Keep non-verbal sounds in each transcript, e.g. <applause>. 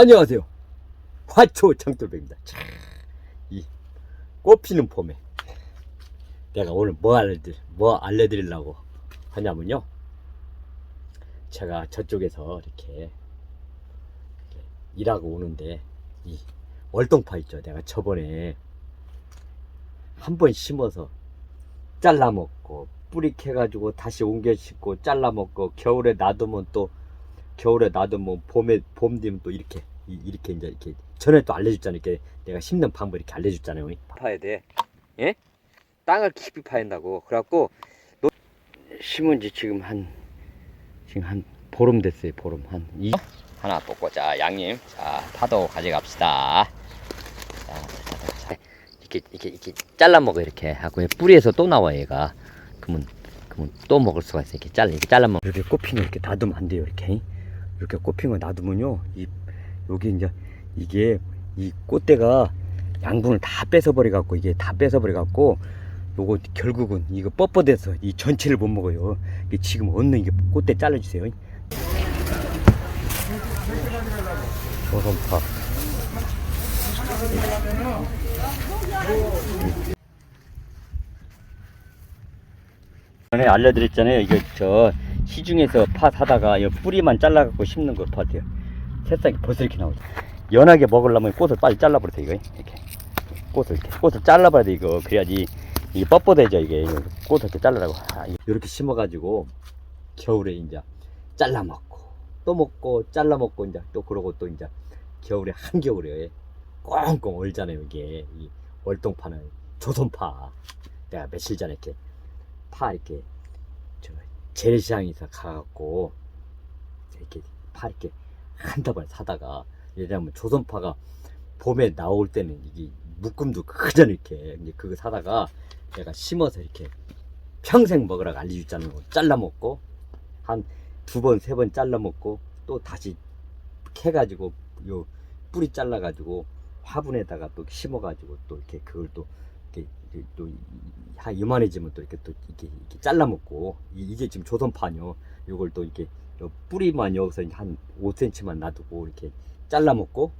안녕하세요. 화초 장돌배입니다. 참, 이 꽃피는 봄에 내가 오늘 뭐 알려드릴, 뭐 알려드리려고 하냐면요. 제가 저쪽에서 이렇게, 이렇게 일하고 오는데 이 월동파 있죠. 내가 저번에 한 번 심어서 잘라 먹고 뿌리 캐가지고 다시 옮겨 심고 잘라 먹고 겨울에 놔두면 또 겨울에 놔두면 봄에 봄 되면 또 이렇게 이- 이렇게 이제 이렇게 전에 또 알려줬잖아요. 이렇게 내가 심는 방법 이렇게 알려줬잖아요. 파야 돼. 예? 땅을 깊이 파낸다고. 그래갖고 노- 심은 지 지금 한 지금 한 보름 됐어요. 보름 한 이. 하나 뽑고 자 양님 자 파도 가져갑시다. 자, 자, 자, 자. 이렇게 이렇게 이렇게 잘라 먹어 이렇게 하고 뿌리에서 또 나와 얘가. 그러면 그러면 또 먹을 수가 있어. 이렇게 잘라 이렇게 잘라 먹. 이렇게 꽃피는 이렇게 놔두면 안 돼요. 이렇게 이렇게 꽃핀 거 놔두면요. 이 여기 이제 이게 이 꽃대가 양분을 다 뺏어버려 갖고 이게 다 뺏어버려 갖고 요거 결국은 이거 뻣뻣해서 이 전체를 못 먹어요. 이게 지금 얻는 이게 꽃대 잘라주세요. 조선파. 전에 알려드렸잖아요. 이거 저 시중에서 파 사다가 이 뿌리만 잘라갖고 심는 거 파세요. 새싹이 벌써 이렇게 나오죠. 연하게 먹으려면 꽃을 빨리 잘라버리세요. 이거. 이렇게. 꽃을 이렇게. 꽃을 잘라봐야 돼 이거. 그래야지 이게 뻣뻣해져 이게. 꽃을 이렇게 잘라라고. 아, 이렇게 심어가지고 겨울에 이제 잘라 먹고 또 먹고 잘라 먹고 이제 또 그러고 또 이제 겨울에 한겨울에 꽁꽁 얼잖아요 이게. 이 월동파는 조선파. 내가 며칠 전에 이렇게 파 이렇게 저 재래시장에서 가갖고 이렇게 파 이렇게 한 다발 사다가 왜냐면 조선파가 봄에 나올 때는 이게 묶음도 크잖아 이렇게. 이제 그거 사다가 내가 심어서 이렇게 평생 먹으라고 알려줬잖아요 잘라 먹고 한 두 번 세 번 잘라 먹고 또 다시 캐가지고 요 뿌리 잘라 가지고 화분에다가 또 심어가지고 또 이렇게 그걸 또 이렇게 또한 이만해지면 또 이렇게 또 이렇게, 이렇게 잘라 먹고 이- 이게 지금 조선파뇨. 요걸 또 이렇게 요 뿌리만 여기서 한 5cm만 놔두고 이렇게 잘라 먹고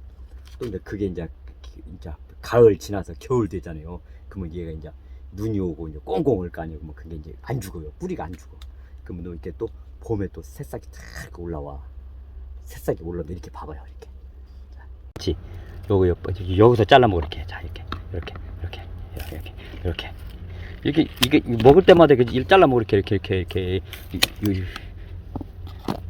또 이제 그게 이제 이제 가을 지나서 겨울 되잖아요. 그러면 얘가 이제 눈이 오고 이제 꽁꽁 올거 아니에요. 그러면 그게 이제 안 죽어요. 뿌리가 안 죽어. 그러면 너 이렇게 또 봄에 또 새싹이 탁 올라와. 새싹이 올라도 이렇게 봐봐요. 이렇게. 자, 그렇지. 요거 요- 여기서 잘라 먹어 이렇게. 자 이렇게 이렇게 이렇게 이렇게 이렇게 이렇게 이렇게 이게 먹을 때마다 이렇게 일 잘라 먹어 이렇게 이렇게 이렇게 이렇게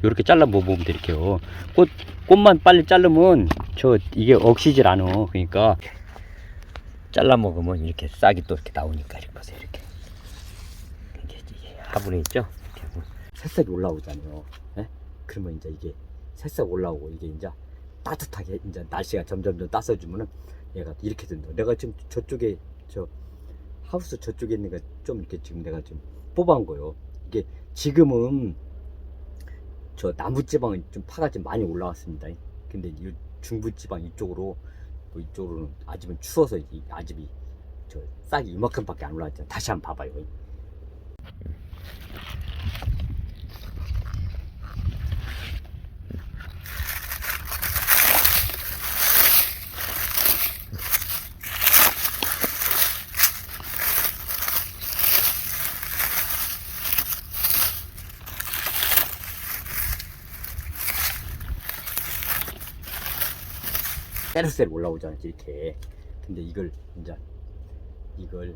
이- 이- 요렇게 잘라 돼 이렇게요. 꽃 꽃만 빨리 자르면 저 이게 억시질 않어. 그러니까 잘라 먹으면 이렇게 싹이 또 이렇게 나오니까 이렇게 보세요 이렇게. 이게 이게 화분에 있죠. 이렇게 보면 새싹이 올라오잖아요. 예? 그러면 이제 이게 새싹 올라오고 이게 이제 따뜻하게 이제 날씨가 점점점 따스워지면은 얘가 이렇게 된다. 내가 지금 저쪽에 저 하우스 저쪽에 있는 거 좀 이렇게 지금 내가 좀 뽑아온 거예요. 이게 지금은 저 남부지방은 좀 파가 좀 많이 올라왔습니다. 근데 이 중부지방 이쪽으로 뭐 이쪽으로는 아직은 추워서 이 아집이 저 싹이 이만큼밖에 안 올라왔잖아요. 다시 한번 봐봐요. 세르세르 올라오잖아요. 이렇게. 근데 이걸 이제 이걸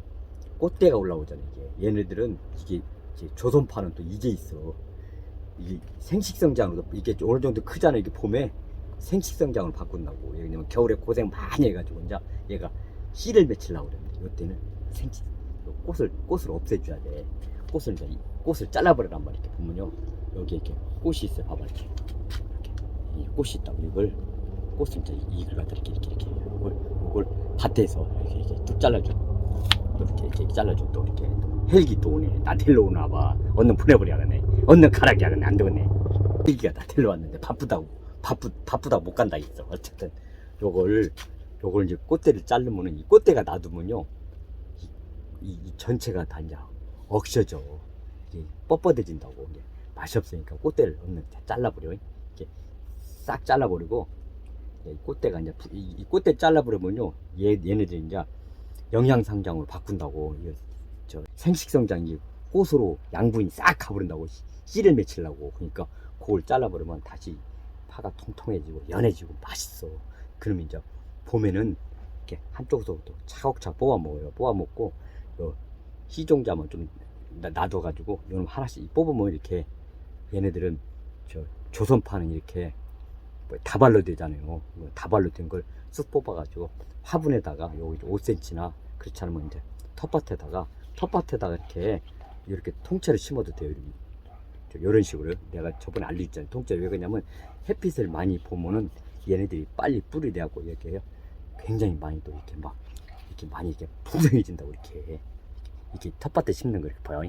꽃대가 올라오잖아요. 이게 얘네들은 이게 조선파는 또 이게 있어. 이게 생식성장으로 이게 어느 정도 크잖아요. 이게 봄에 생식성장을 바꾼다고. 왜냐면 겨울에 고생 많이 해가지고 이제 얘가 씨를 맺히려고 그러는데 이때는 생식 꽃을 꽃을 없애줘야 돼. 꽃을 이제 이- 꽃을 잘라버리란 말이야. 보면요. 여기 이렇게 꽃이 있어요. 봐봐 이렇게. 이렇게 이 꽃이 있다고 이걸 꽃을 이제 이걸 갖다 이렇게 이렇게 이렇게 이걸 이걸 밭에서 이렇게 이렇게 뚝 잘라줘. 또 이렇게 이렇게 잘라줘 또 이렇게 헬기 또 오네. 나 데리러 오나 봐. 얻는 보내버려야겠네. 가락이 하겠네. 안 되겠네. 헬기가 나 데리러 왔는데 바쁘다고 바쁘 바쁘다고 못 간다 했어. 어쨌든 요걸 요걸 이제 꽃대를 자르면은 이 꽃대가 놔두면요 이, 이, 이 전체가 다 이제 억셔져. 이게 뻣뻣해진다고 이게 맛이 없으니까 꽃대를 얻는 잘라버려. 이렇게 싹 잘라버리고 이 꽃대가 이제 부- 이, 이 꽃대 잘라버리면요 얘 얘네들이 이제 영양 상장으로 바꾼다고 저 생식 성장이 꽃으로 양분이 싹 가버린다고 씨- 씨를 맺히려고 그러니까 그걸 잘라버리면 다시 파가 통통해지고 연해지고 맛있어. 그러면 이제 봄에는 이렇게 한쪽에서부터 차곡차곡 뽑아 먹어요. 뽑아 먹고 요 희종자만 좀 놔- 놔둬가지고 요놈 하나씩 뽑으면 이렇게 얘네들은 저 조선파는 이렇게 뭐 다발로 되잖아요. 뭐 다발로 된 걸 쑥 뽑아가지고 화분에다가 여기 5cm나 그렇지 않으면 이제 텃밭에다가 텃밭에다가 이렇게 이렇게 통째로 심어도 돼요. 이런 식으로 내가 저번에 알려줬잖아요. 통째로 왜 그러냐면 햇빛을 많이 보면은 얘네들이 빨리 뿌리 내갖고 이렇게 해요. 굉장히 많이 또 이렇게 막 이렇게 많이 이렇게 풍성해진다고 이렇게 이렇게 텃밭에 심는 거 이렇게 봐요.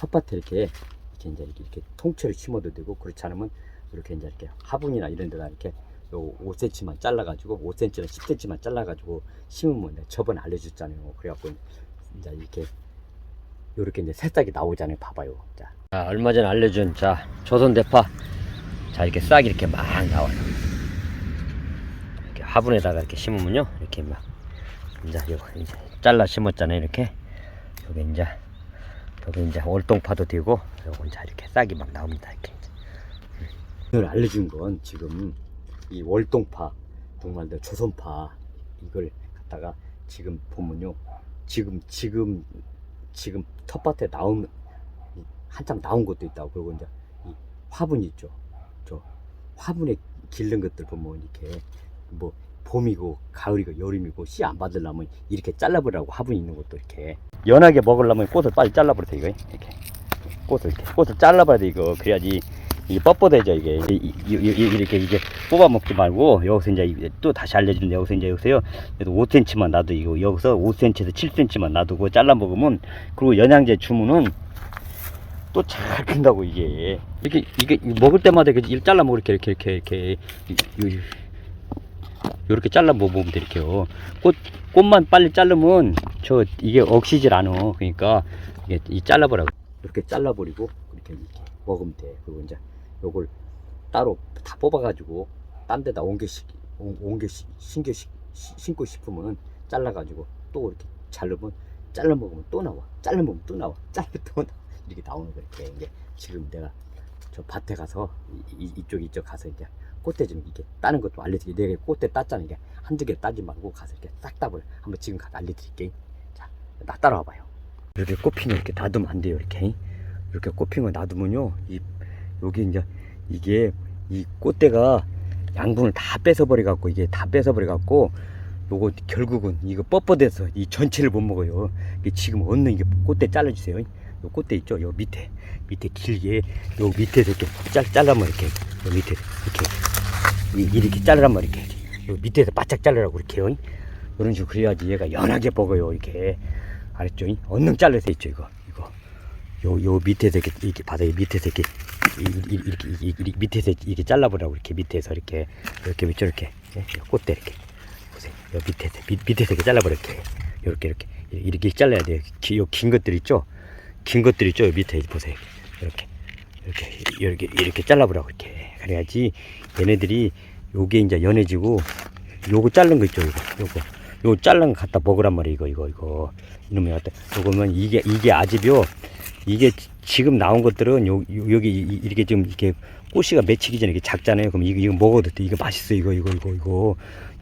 텃밭에 이렇게 이렇게 이제 이렇게 통째로 심어도 되고 그렇지 않으면 이렇게 이제 이렇게 화분이나 이런 데다 이렇게 요 5cm만 잘라가지고 5cm나 10cm만 잘라가지고 심으면 내가 저번에 알려줬잖아요. 그래갖고 이제 이렇게 요렇게 이제 새싹이 나오잖아요. 봐봐요. 자, 자, 얼마 전에 알려준 자 조선 대파 자 이렇게 싹 이렇게 막 나와요. 이렇게 화분에다가 이렇게 심으면요 이렇게 막 이제 요거 이제 잘라 심었잖아요. 이렇게 여기 이제 여기 이제 월동파도 되고 요거 이제 이렇게 싹이 막 나옵니다. 이렇게. 오늘 알려준 건 지금 이 월동파 정말로 조선파 이걸 갖다가 지금 보면요. 지금 지금 지금 텃밭에 나온 이 한참 나온 것도 있다고 그리고 이제 이 화분 있죠. 저 화분에 기른 것들 보면 이렇게 뭐 봄이고 가을이고 여름이고 씨 안 받으려면 이렇게 잘라버리라고 화분 있는 것도 이렇게 연하게 먹으려면 꽃을 빨리 잘라버리세요 이거. 이렇게 꽃을 이렇게 꽃을 잘라봐야 돼 이거. 그래야지 이게 뻣뻣해져 이게. 이, 이, 이, 이- 이 렇게 이게 뽑아 먹지 말고 여기서 이제 또 다시 알려주는데 여기서 이제 여기서요. 5cm만 놔도 이거 여기서 5cm에서 7cm만 놔두고 잘라 먹으면 그리고 영양제 주면은 또 잘 큰다고 이게. 이게 이게 먹을 때마다 이렇게 일 잘라 먹고 이렇게 이렇게 이렇게 이렇게 요렇게 잘라 먹으면 돼 이렇게요. 꽃 꽃만 빨리 자르면 저 이게 억시질 않아. 그러니까 이게 이 잘라버려 이렇게 잘라버리고 이렇게 이렇게 먹으면 돼. 그리고 이제 요걸 따로 다 뽑아가지고 딴 데다 옮겨 시, 옮- 옮겨 시, 신겨 신고 싶으면은 잘라가지고 또 이렇게 자르면 잘라 먹으면 또 나와. 잘라 먹으면 또 나와. 잘라 또 나와 이렇게 나오는 거 이렇게 이게 지금 내가 저 밭에 가서 이, 이, 이 쪽 이쪽 가서 이제 꽃대 좀 이렇게 따는 것도 알려드릴게. 내가 꽃대 땄잖아. 이게 한두 개 따지 말고 가서 이렇게 싹 따버려 한번 지금 가서 알려드릴게. 자나 따라와 봐요. 이렇게 꽃피는 이렇게 놔두면 안 돼요 이렇게. 이렇게 꽃핀 거 놔두면요 이 여기 이제 이게 이 꽃대가 양분을 다 뺏어버려 갖고 이게 다 뺏어버려 갖고 요거 결국은 이거 뻣뻣해서 이 전체를 못 먹어요. 이게 지금 얻는 이게 꽃대 잘라주세요. 요 꽃대 있죠? 요 밑에. 밑에 길게 요 밑에서 이렇게 잘, 잘라면 이렇게 요 밑에 이렇게. 이- 이렇게 말이야 이렇게. 요 밑에서 바짝 자르라고 이렇게요. 이런 식으로 그래야지 얘가 연하게 먹어요 이렇게. 알았죠? 언능 잘라서 있죠 이거 요, 요 밑에서 이렇게, 이렇게 바닥에 밑에서 이렇게, 이렇게, 이- 이- 이- 밑에서 이렇게 잘라보라고, 이렇게 밑에서 이렇게, 이렇게 밑으로 이렇게, 예? 요 꽃대 이렇게. 보세요. 요 밑에서, 밑, 밑에서 이렇게 잘라버려, 이렇게. 요렇게, 이렇게. 이렇게 잘라야 돼요. 기, 요긴 것들 있죠? 긴 것들 있죠? 요 밑에 보세요. 이렇게. 이렇게, 이렇게, 이렇게 잘라보라고, 이렇게. 그래야지 얘네들이 요게 이제 연해지고, 요거 자른 거 있죠? 이거. 요거. 요 잘른 거 갖다 먹으란 말이에요, 이거, 이거, 이거. 이놈이 갖다. 요거면 이게, 이게 아집이요. 이게 지- 지금 나온 것들은 요, 요- 여기 이- 이렇게 좀 이렇게 꽃이가 맺히기 전에 이게 작잖아요. 그럼 이거, 이거 먹어도 돼. 이거 맛있어. 이거, 이거, 이거, 이거,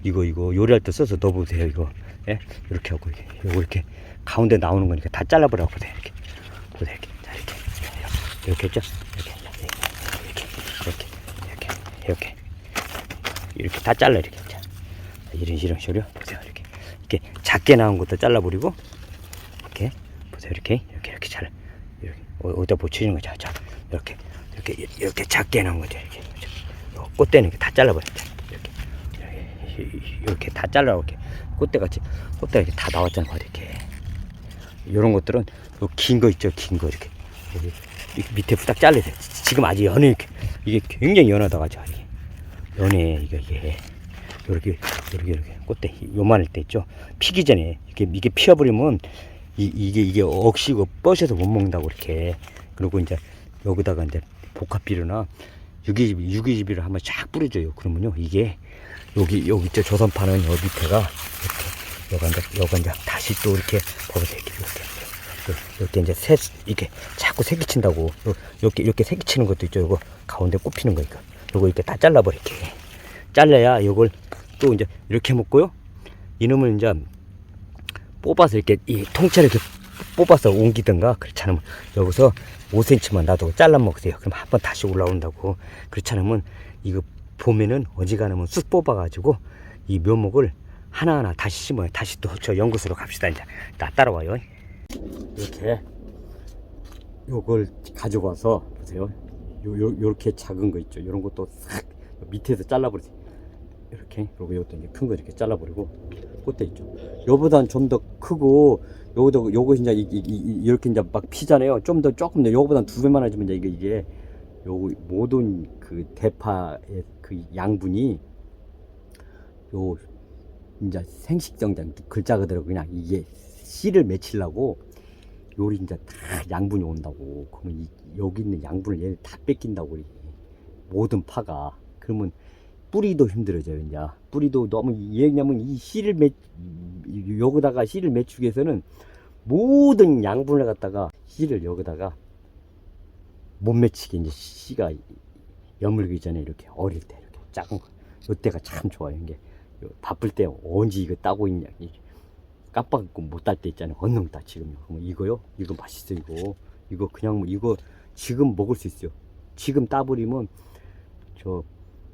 이거, 이거 요리할 때 써서 넣어보세요. 이거, 예? 이렇게 하고 이게 요거 이렇게 가운데 나오는 거니까 다 잘라버려 보세요. 이렇게 보세요. 이렇게, 자 이렇게, 이렇게 했죠? 이렇게, 이렇게, 이렇게, 이렇게, 이렇게, 이렇게 다 잘라 이렇게. 자, 이런 이런 식으로 보세요. 이렇게, 이렇게 작게 나온 것도 잘라버리고 이렇게 보세요. 이렇게, 이렇게, 이렇게 잘. 이렇게 어, 어디다 붙이는 거죠. 자, 이렇게 이렇게 이렇게 작게 나온 거죠. 이렇게 요 꽃대는 이렇게 다 잘라버려. 자, 이렇게 이렇게, 다 잘라 이렇게 꽃대 같이 꽃대가 이렇게 다 나왔잖아. 요 이렇게 이런 것들은 긴 거 있죠. 긴 거 이렇게 여기 이 밑에 후딱 잘라세요. 지금 아직 연해 이렇게 이게 굉장히 연하다가 죠 연해 이게 이게 이렇게 이렇게 이렇게 꽃대 요만할 때 있죠. 피기 전에 이게 이게 피어버리면 이, 이게 이게 억시고 뻐셔서 못 먹는다고 이렇게 그리고 이제 여기다가 이제 복합비료나 유기즙, 유기즙이를 한번 쫙 뿌려줘요. 그러면요, 이게, 여기, 여기 있죠. 조선파는 여기 밑에가, 이렇게, 여가 이제, 여가 이제 다시 또 이렇게, 보세요. 이렇게, 이렇게. 이렇게 이제 새, 이렇게 자꾸 새끼 친다고. 요- 이렇게, 이렇게 새끼 치는 것도 있죠. 요거 가운데 꼽히는 거니까. 요거 이렇게 다 잘라버릴게. 잘라야 요걸 또 이제 이렇게 묶고요. 이놈을 이제 뽑아서 이렇게 이 통째로 이렇게 뽑아서 옮기든가 그렇지 않으면 여기서 5cm만 놔두고 잘라 먹으세요. 그럼 한 번 다시 올라온다고. 그렇지 않으면 이거 봄에는 어지간하면 쑥 뽑아 가지고 이 묘목을 하나하나 다시 심어요. 다시 또 저 연구소로 갑시다. 이제 나 따라와요. 이렇게 요걸 가지고 와서 보세요. 요, 요, 요렇게 작은 거 있죠. 요런 것도 싹 밑에서 잘라버리세요. 이렇게 그리고 요것도 이제 큰 거 이렇게 잘라버리고 꽃대 있죠. 요보단 좀 더 크고 요거도 요거 이제 이, 이, 이, 이렇게 이제 막 피잖아요. 좀 더 조금 더 요거보단 두 배만 하지만 이제 이게 이게 요 모든 그 대파의 그 양분이 요 이제 생식정장 글자 그대로 그냥 이게 씨를 맺히려고 요리 이제 다 양분이 온다고 그러면 이, 여기 있는 양분을 얘를 다 뺏긴다고 이 모든 파가 그러면 뿌리도 힘들어져요 이제. 뿌리도 너무 왜냐면 이 씨를 맺 이- 여기다가 씨를 맺추기 위해서는 모든 양분을 갖다가 씨를 여기다가 못 맺히게 이제 씨가 여물기 전에 이렇게 어릴 때 이렇게 작은 거 요때가 참 좋아요. 이게 요 바쁠 때 언제 이거 따고 있냐. 이 깜빡 잊고 못 딸 때 있잖아요. 언능 따 그럼 이거요? 이거 맛있어 이거. 이거 그냥 뭐 이거 지금 먹을 수 있어요. 지금 따버리면 저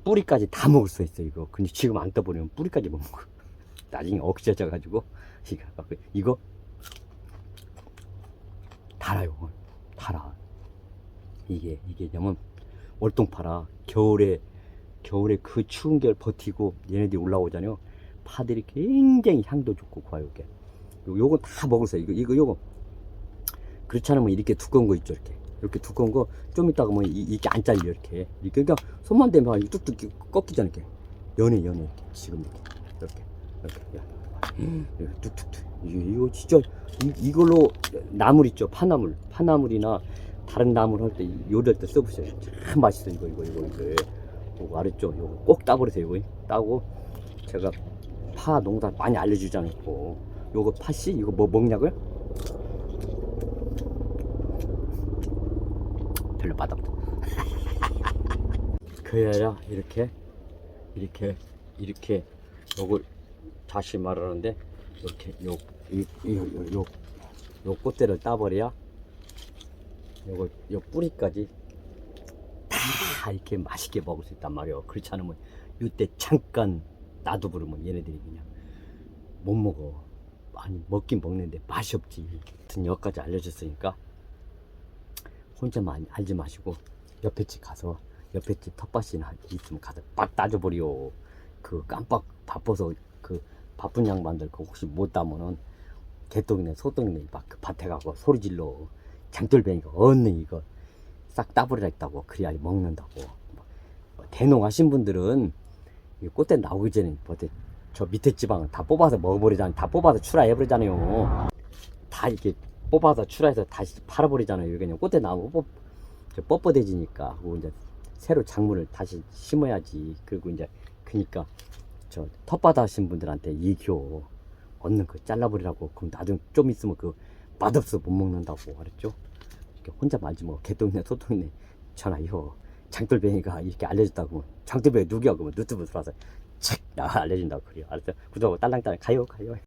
뿌리까지 다 먹을 수 있어 이거. 근데 지금 안 따버리면 뿌리까지 못 먹어. <laughs> 나중에 억지져 가지고 이거 달아요 달아. 이게 이게 냐면 월동파라 겨울에 겨울에 그 추운 겨울 버티고 얘네들이 올라오잖아요. 파들이 굉장히 향도 좋고 좋아요 이게. 요, 요거 다 있어. 이거 이거 요거. 그렇지 않으면 이렇게 두꺼운 거 있죠 이렇게 이렇게 두꺼운 거좀 이따가 뭐 이- 이렇게 안 잘려 이렇게. 이렇게. 그러니까 손만 대면 뚝뚝 꺾이잖아 이렇게. 연해 연해 이렇게. 지금 이렇게. 이렇게. 이렇게. 뚝뚝뚝. 이거, 진짜 이, 이걸로 나물 있죠 파나물. 파나물이나 다른 나물 할 때 요리할 때 써보세요. 참 맛있어 이거 이거 이거 이거. 이거 알았죠? 이거 꼭 따버리세요 이거. 따고 제가 파 농사 많이 알려주잖아요 이거 요거 파씨 이거 뭐 먹냐고요? 맛없다 <laughs> 그래야 이렇게 이렇게 이렇게 요걸 다시 말하는데 이렇게 요이요요 요 꽃대를 따버려야 요걸 요 뿌리까지 다 이렇게 맛있게 먹을 수 있단 말이에요. 그렇지 않으면 이때 잠깐 놔두 버리면 얘네들이 그냥 못 먹어. 아니 먹긴 먹는데 맛이 없지. 같은 여기까지 알려줬으니까 혼자만 알지 마시고 옆에 집 가서 옆에 집 텃밭이나 있으면 가서 막 따줘버려. 그 깜빡 바빠서 그 바쁜 양반들 그 혹시 못 따면은 개똥이네 소똥이네. 막그 밭에 가고 소리 질러. 장돌뱅이가 얻는 이거 싹 따버리라 했다고 그래야 먹는다고. 뭐 대농하신 분들은 이 꽃대 나오기 전에 뭐저 밑에 지방은 다 뽑아서 먹어버리잖아요. 다 뽑아서 출하해버리잖아요. 다 이렇게 뽑아서 출하해서 다시 팔아버리잖아요. 이게 그냥 나오고 뽑, 저 뻣뻣해지니까. 그리고 이제 새로 작물을 다시 심어야지. 그리고 이제 그니까 저 텃밭 하신 분들한테 얘기요 얻는 거 잘라버리라고. 그럼 나중 좀 있으면 그 맛없어 못 먹는다고. 그랬죠. 이렇게 혼자 말지 뭐 개똥이네 소똥이네 전화요 장돌뱅이가 이렇게 알려줬다고. 장돌뱅이 누구야? 그러면 유튜브 들어와서 책 알려준다고 그래요. 알았어 구독하고 딸랑딸랑 가요 가요